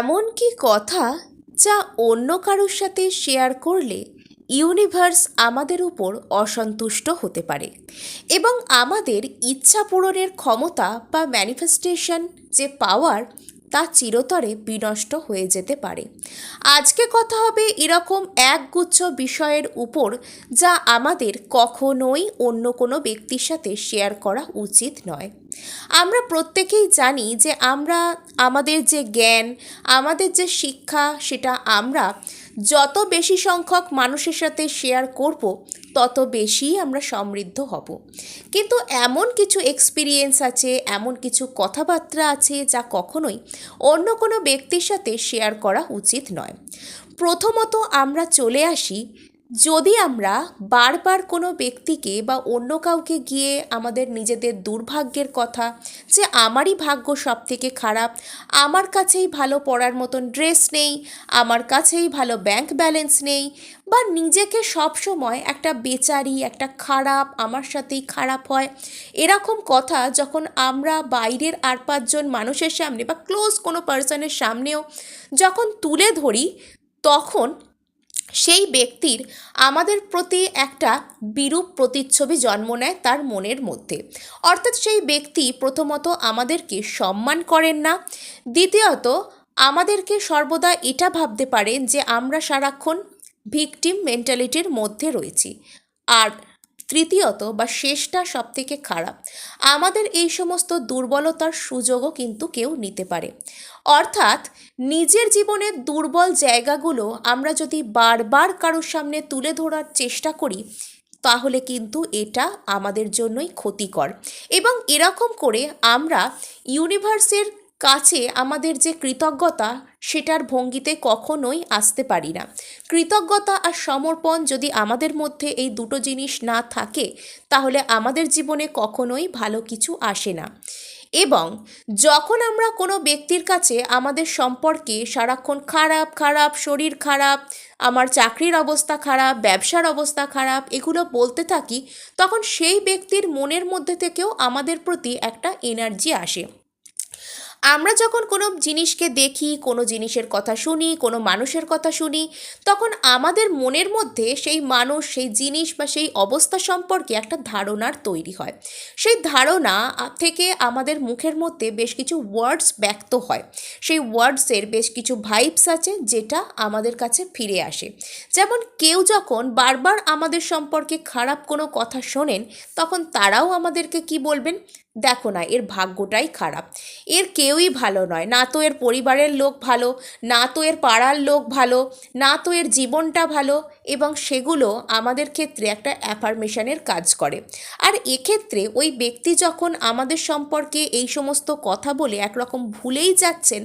এমন কি কথা যা অন্য কারোর সাথে শেয়ার করলে ইউনিভার্স আমাদের উপর অসন্তুষ্ট হতে পারে এবং আমাদের ইচ্ছা পূরণের ক্ষমতা বা ম্যানিফেস্টেশন যে পাওয়ার তা চিরতরে বিনষ্ট হয়ে যেতে পারে। আজকে কথা হবে এরকম একগুচ্ছ বিষয়ের উপর যা আমাদের কখনোই অন্য কোনো ব্যক্তির সাথে শেয়ার করা উচিত নয়। আমরা প্রত্যেকেই জানি যে আমরা, আমাদের যে জ্ঞান, আমাদের যে শিক্ষা, সেটা আমরা যত বেশি সংখ্যক মানুষের সাথে শেয়ার করব, তত বেশি আমরা সমৃদ্ধ হব। কিন্তু এমন কিছু এক্সপিরিয়েন্স আছে, এমন কিছু কথাবার্তা আছে যা কখনোই অন্য কোনো ব্যক্তির সাথে শেয়ার করা উচিত নয়। প্রথমত আমরা চলে আসি যদি আমরা বারবার কোনো ব্যক্তিকে বা অন্য কাউকে গিয়ে আমাদের নিজেদের দুর্ভাগ্যের কথা, যে আমারই ভাগ্য সব থেকে খারাপ, আমার কাছেই ভালো পড়ার মতন ড্রেস নেই, আমার কাছেই ভালো ব্যাংক ব্যালেন্স নেই, বা নিজেকে সবসময় একটা বেচারি, একটা খারাপ, আমার সাথেই খারাপ হয়, এরকম কথা যখন আমরা বাইরের আর পাঁচজন মানুষের সামনে বা ক্লোজ কোনো পার্সনের সামনেও যখন তুলে ধরি, তখন সেই ব্যক্তির আমাদের প্রতি একটা বিরূপ প্রতিচ্ছবি জন্ম নেয় তার মনের মধ্যে। অর্থাৎ সেই ব্যক্তি প্রথমত আমাদেরকে সম্মান করেন না, দ্বিতীয়ত আমাদেরকে সর্বদা এটা ভাবতে পারেন যে আমরা সারাক্ষণ ভিকটিম মেন্টালিটির মধ্যে রয়েছি। আর তৃতীয়ত বা শেষটা সব থেকে খারাপ। আমাদের এই সমস্ত দুর্বলতার সুযোগও কিন্তু কেউ নিতে পারে। অর্থাৎ নিজের জীবনের দুর্বল জায়গাগুলো আমরা যদি বারবার কারোর সামনে তুলে ধরার চেষ্টা করি, তাহলে কিন্তু এটা আমাদের জন্যই ক্ষতিকর। এবং এরকম করে আমরা ইউনিভার্সের কাছে আমাদের যে কৃতজ্ঞতা, সেটার ভঙ্গিতে কখনোই আসতে পারি না। কৃতজ্ঞতা আর সমর্পণ যদি আমাদের মধ্যে এই দুটো জিনিস না থাকে, তাহলে আমাদের জীবনে কখনোই ভালো কিছু আসে না। এবং যখন আমরা কোনো ব্যক্তির কাছে আমাদের সম্পর্কে সারাক্ষণ খারাপ খারাপ, শরীর খারাপ, আমার চাকরির অবস্থা খারাপ, ব্যবসার অবস্থা খারাপ, এগুলো বলতে থাকি, তখন সেই ব্যক্তির মনের মধ্যে থেকেও আমাদের প্রতি একটা এনার্জি আসে। আমরা যখন কোনো জিনিসকে দেখি, কোনো জিনিসের কথা শুনি, কোনো মানুষের কথা শুনি, তখন আমাদের মনের মধ্যে সেই মানুষ, সেই জিনিস বা সেই অবস্থা সম্পর্কে একটা ধারণার তৈরি হয়। সেই ধারণা থেকে আমাদের মুখের মধ্যে বেশ কিছু ওয়ার্ডস ব্যক্ত হয়। সেই ওয়ার্ডসের বেশ কিছু ভাইবস আছে, যেটা আমাদের কাছে ফিরে আসে। যেমন কেউ যখন বারবার আমাদের সম্পর্কে খারাপ কোনো কথা শোনেন, তখন তারাও আমাদেরকে কি বলবেন? দেখো না, এর ভাগ্যটাই খারাপ। এর কেউই ভালো নয়। না তো এর পরিবারের লোক ভালো, না তো এর পাড়ার লোক ভালো, না তো এর জীবনটা ভালো এবং সেগুলো আমাদের ক্ষেত্রে একটা অ্যাফার্মেশনের কাজ করে। আর এক্ষেত্রে ওই ব্যক্তি যখন আমাদের সম্পর্কে এই সমস্ত কথা বলে একরকম ভুলেই যাচ্ছেন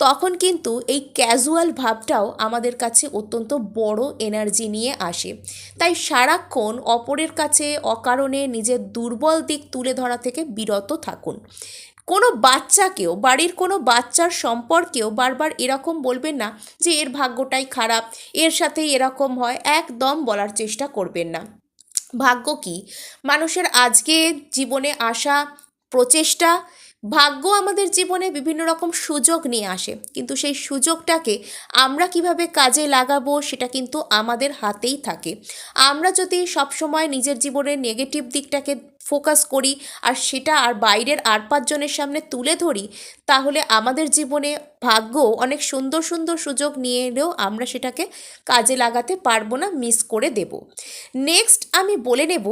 তখন কিন্তু এই ক্যাজুয়াল ভাবটাও আমাদের কাছে অত্যন্ত বড় এনার্জি নিয়ে আসে। তাই সারাক্ষণ অপরের কাছে অকারণে নিজের দুর্বল দিক তুলে ধরা থেকে বিরত থাকুন। কোনো বাচ্চাকেও, বাড়ির কোনো বাচ্চার সম্পর্কেও বারবার এরকম বলবেন না যে, এর ভাগ্যটাই খারাপ, এর সাথেই এরকম হয়। একদম বলার চেষ্টা করবেন না। ভাগ্য কি? মানুষের আজকে জীবনে আসা প্রচেষ্টা ভাগ্য আমাদের জীবনে বিভিন্ন রকম সুযোগ নিয়ে আসে। কিন্তু সেই সুযোগটাকে আমরা কীভাবে কাজে লাগাবো সেটা কিন্তু আমাদের হাতেই থাকে। আমরা যদি সবসময় নিজের জীবনের নেগেটিভ দিকটাকে ফোকাস করি আর সেটা আর বাইরের আর পাঁচজনের সামনে তুলে ধরি, তাহলে আমাদের জীবনে ভাগ্য অনেক সুন্দর সুন্দর সুযোগ নিয়ে এলেও আমরা সেটাকে কাজে লাগাতে পারব না মিস করে দেব। নেক্সট আমি বলে নেব,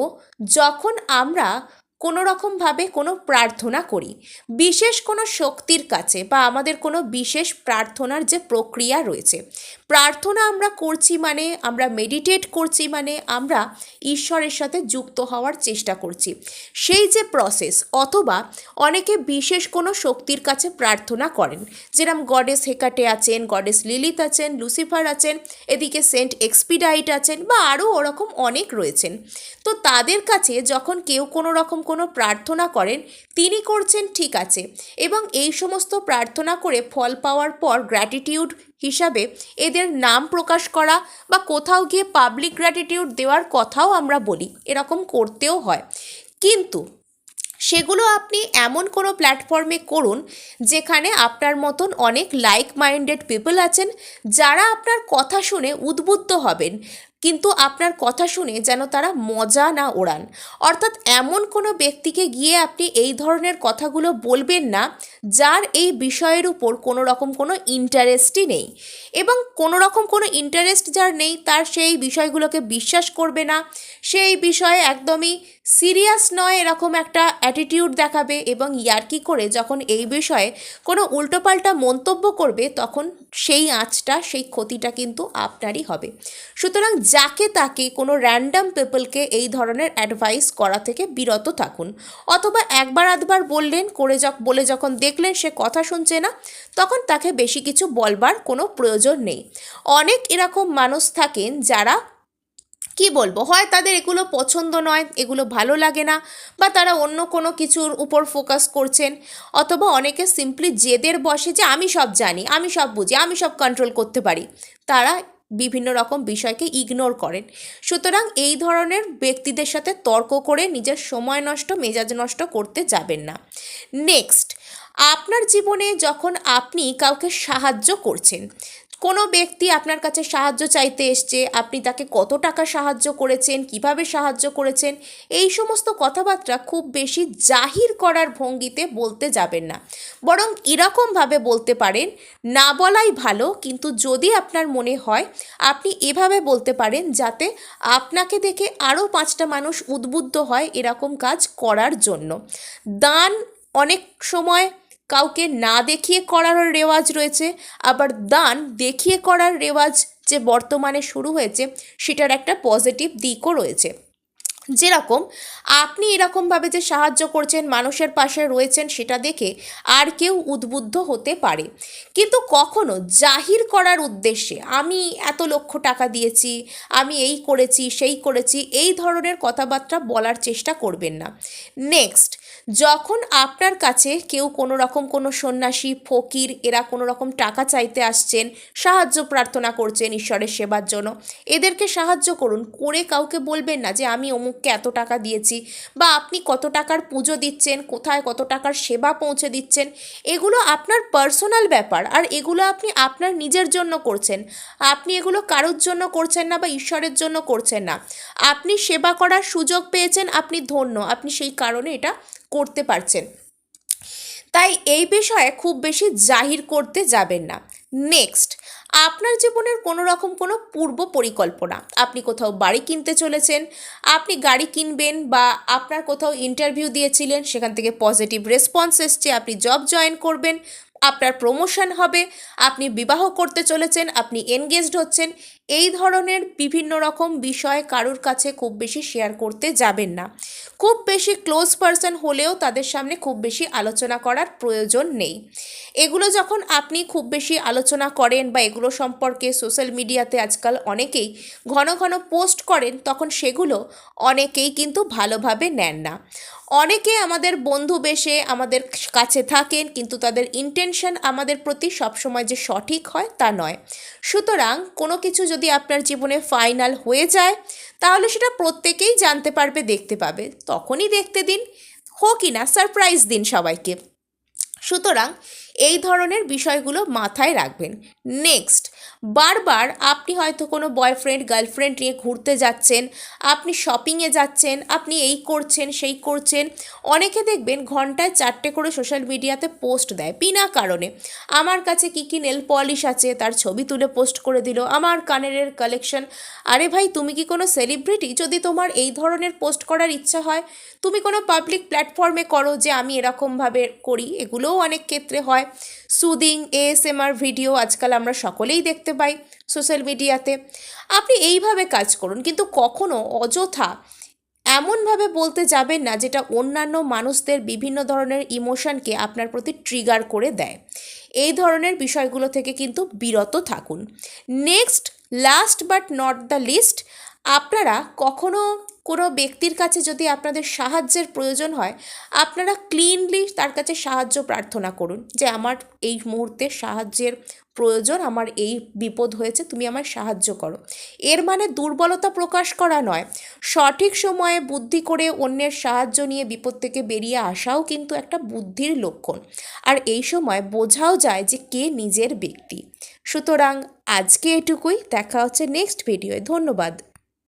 যখন আমরা কোনো রকমভাবে কোনো প্রার্থনা করি। বিশেষ কোনো শক্তির কাছে বা আমাদের কোনো বিশেষ প্রার্থনার যে প্রক্রিয়া রয়েছে। প্রার্থনা আমরা করছি মানে আমরা মেডিটেট করছি মানে আমরা ঈশ্বরের সাথে যুক্ত হওয়ার চেষ্টা করছি। সেই যে প্রসেস অথবা অনেকে বিশেষ কোনো শক্তির কাছে প্রার্থনা করেন। যেরকম গডেস হেকাটে আছেন গডেস লিলিত আছেন লুসিফার আছেন, এদিকে সেন্ট এক্সপিডাইট আছেন বা আরও ওরকম অনেক রয়েছেন। তো তাদের কাছে যখন কেউ কোনো রকম কোনো প্রার্থনা করেন, তিনি করছেন ঠিক আছে। এবং এই সমস্ত প্রার্থনা করে ফল পাওয়ার পর গ্র্যাটিটিউড হিসাবে এদের নাম প্রকাশ করা বা কোথাও গিয়ে পাবলিক গ্র্যাটিটিউড দেওয়ার কথাও আমরা বলি, এরকম করতেও হয়। কিন্তু সেগুলো আপনি এমন কোনো প্ল্যাটফর্মে করুন, যেখানে আপনার মতন অনেক লাইক মাইন্ডেড পিপল আছেন, যারা আপনার কথা শুনে উদ্বুদ্ধ হবেন। কিন্তু আপনার কথা শুনে যেন তারা মজা না ওড়ান। অর্থাৎ এমন কোনো ব্যক্তিকে গিয়ে আপনি এই ধরনের কথাগুলো বলবেন না, যার এই বিষয়ের উপর কোনো রকম কোনো ইন্টারেস্টই নেই। এবং কোনো রকম কোনো ইন্টারেস্ট যার নেই, তার সেই বিষয়গুলোকে বিশ্বাস করবে না। সেই বিষয়ে একদমই সিরিয়াস নয় এরকম একটা অ্যাটিটিউড দেখাবে এবং ইয়ার্কি করে যখন এই বিষয়ে কোনো উল্টোপাল্টা মন্তব্য করবে, তখন সেই আঁচটা, সেই ক্ষতিটা কিন্তু আপনারই হবে। সুতরাং যাকে তাকে কোনো র্যান্ডাম পিপলকে এই ধরনের অ্যাডভাইস করা থেকে বিরত থাকুন। অথবা একবার আধবার বললেন, করে যখ বলে যখন দেখলেন সে কথা শুনছে না, তখন তাকে বেশি কিছু বলবার কোনো প্রয়োজন নেই। অনেক এরকম মানুষ থাকেন যারা, কি বলব, হয় তাদের এগুলো পছন্দ নয়, এগুলো ভালো লাগে না, বা তারা অন্য কোনো কিছুর উপর ফোকাস করছেন, অথবা অনেকে সিম্পলি জেদের বসে যে আমি সব জানি, আমি সব বুঝি, আমি সব কন্ট্রোল করতে পারি। তারা বিভিন্ন রকম বিষয়কে ইগনোর করেন। সুতরাং এই ধরনের ব্যক্তিদের সাথে তর্ক করে নিজের সময় নষ্ট, মেজাজ নষ্ট করতে যাবেন না। নেক্সট আপনার জীবনে যখন আপনি কাউকে সাহায্য করছেন কোনো ব্যক্তি আপনার কাছে সাহায্য চাইতে এসছে, আপনি তাকে কত টাকা সাহায্য করেছেন, কীভাবে সাহায্য করেছেন, এই সমস্ত কথাবার্তা খুব বেশি জাহির করার ভঙ্গিতে বলতে যাবেন না। বরং এরকমভাবে বলতে পারেন, না বলাই ভালো, কিন্তু যদি আপনার মনে হয়, আপনি এভাবে বলতে পারেন যাতে আপনাকে দেখে আরও পাঁচটা মানুষ উদ্বুদ্ধ হয় এরকম কাজ করার জন্য। দান অনেক সময় কাউকে না দেখিয়ে করারও রেওয়াজ রয়েছে, আবার দান দেখিয়ে করার রেওয়াজ যে বর্তমানে শুরু হয়েছে, সেটার একটা পজিটিভ দিকও রয়েছে। যেরকম আপনি এরকমভাবে যে সাহায্য করছেন, মানুষের পাশে রয়েছেন সেটা দেখে আর কেউ উদ্বুদ্ধ হতে পারে। কিন্তু কখনো জাহির করার উদ্দেশ্যে আমি এত লক্ষ টাকা দিয়েছি, আমি এই করেছি, সেই করেছি, এই ধরনের কথাবার্তা বলার চেষ্টা করবেন না। নেক্সট, যখন আপনার কাছে কেউ কোনো রকম কোনো সন্ন্যাসী, ফকির, এরা কোনো রকম টাকা চাইতে আসছেন, সাহায্য প্রার্থনা করছেন ঈশ্বরের সেবার জন্য, এদেরকে সাহায্য করুন। করে কাউকে বলবেন না যে, আমি অমুককে এত টাকা দিয়েছি? বা আপনি কত টাকার পুজো দিচ্ছেন? কোথায় কত টাকার সেবা পৌঁছে দিচ্ছেন? এগুলো আপনার পার্সোনাল ব্যাপার আর এগুলো আপনি আপনার নিজের জন্য করছেন। আপনি এগুলো কারোর জন্য করছেন না বা ঈশ্বরের জন্য করছেন না। আপনি সেবা করার সুযোগ পেয়েছেন, আপনি ধন্য, আপনি সেই কারণে এটা করতে পারছেন। তাই এই বিষয়ে খুব বেশি জাহির করতে যাবেন না। নেক্সট আপনার জীবনের কোনো রকম কোনো পূর্ব পরিকল্পনা। আপনি কোথাও বাড়ি কিনতে চলেছেন, আপনি গাড়ি কিনবেন বা আপনার কোথাও ইন্টারভিউ দিয়েছিলেন, সেখান থেকে পজিটিভ রেসপন্স এসছে, আপনি জব জয়েন করবেন, আপনার প্রমোশন হবে, আপনি বিবাহ করতে চলেছেন, আপনি এনগেজড হচ্ছেন এই ধরনের বিভিন্ন রকম বিষয় কারোর কাছে খুব বেশি শেয়ার করতে যাবেন না। খুব বেশি ক্লোজ পারসন হলেও তাদের সামনে খুব বেশি আলোচনা করার প্রয়োজন নেই। এগুলো যখন আপনি খুব বেশি আলোচনা করেন বা এগুলো সম্পর্কে সোশ্যাল মিডিয়াতে আজকাল অনেকেই ঘন ঘন পোস্ট করেন, তখন সেগুলো অনেকেই কিন্তু ভালোভাবে নেন না। অনেকে আমাদের বন্ধু বেশে আমাদের কাছে থাকেন, কিন্তু তাদের ইন্টেনশন আমাদের প্রতি সবসময় যে সঠিক হয় তা নয়। সুতরাং কোনো কিছু যদি আপনার জীবনে ফাইনাল হয়ে যায়, তাহলে সেটা প্রত্যেকেই জানতে পারবে, দেখতে পাবে। তখনই দেখতে দিন। হোকই না সারপ্রাইজ দিন সবাইকে। সুতরাং এই ধরনের বিষয়গুলো মাথায় রাখবেন। নেক্সট বারবার আপনি হয়তো কোনো বয়ফ্রেন্ড গার্লফ্রেন্ড নিয়ে ঘুরতে যাচ্ছেন, আপনি শপিংয়ে যাচ্ছেন, আপনি এই করছেন, সেই করছেন, অনেকে দেখবেন ঘন্টায় চারটে করে সোশ্যাল মিডিয়াতে পোস্ট দেয় বিনা কারণে। আমার কাছে কী কী নেল পলিশ আছে তার ছবি তুলে পোস্ট করে দিল, আমার কানের কালেকশন আরে ভাই, তুমি কি কোনো সেলিব্রিটি যদি তোমার এই ধরনের পোস্ট করার ইচ্ছা হয়, তুমি কোনো পাবলিক প্ল্যাটফর্মে করো যে আমি এরকমভাবে করি, এগুলোও অনেক ক্ষেত্রে হয়। সুদিং এএসএমআর ভিডিও আজকাল আমরা সকলেই দেখতে পাই সোশ্যাল মিডিয়াতে আপনি এইভাবে কাজ করুন, কিন্তু কখনো অযথা এমনভাবে বলতে যাবেন না যেটা অন্যান্য মানুষদের বিভিন্ন ধরনের ইমোশনকে আপনার প্রতি ট্রিগার করে দেয়। এই ধরনের বিষয়গুলো থেকে কিন্তু বিরত থাকুন। Next last but not the least আপনারা কখনো কোনো ব্যক্তির কাছে যদি আপনাদের সাহায্যের প্রয়োজন হয়, আপনারা ক্লিনলি তার কাছে সাহায্য প্রার্থনা করুন যে আমার এই মুহূর্তে সাহায্যের প্রয়োজন, আমার এই বিপদ হয়েছে, তুমি আমার সাহায্য করো। এর মানে দুর্বলতা প্রকাশ করা নয়। সঠিক সময়ে বুদ্ধি করে অন্যের সাহায্য নিয়ে বিপদ থেকে বেরিয়ে আসাও কিন্তু একটা বুদ্ধির লক্ষণ। আর এই সময় বোঝাও যায় যে কে নিজের ব্যক্তি। সুতরাং আজকে এটুকুই, দেখা হচ্ছে নেক্সট ভিডিওয় ধন্যবাদ।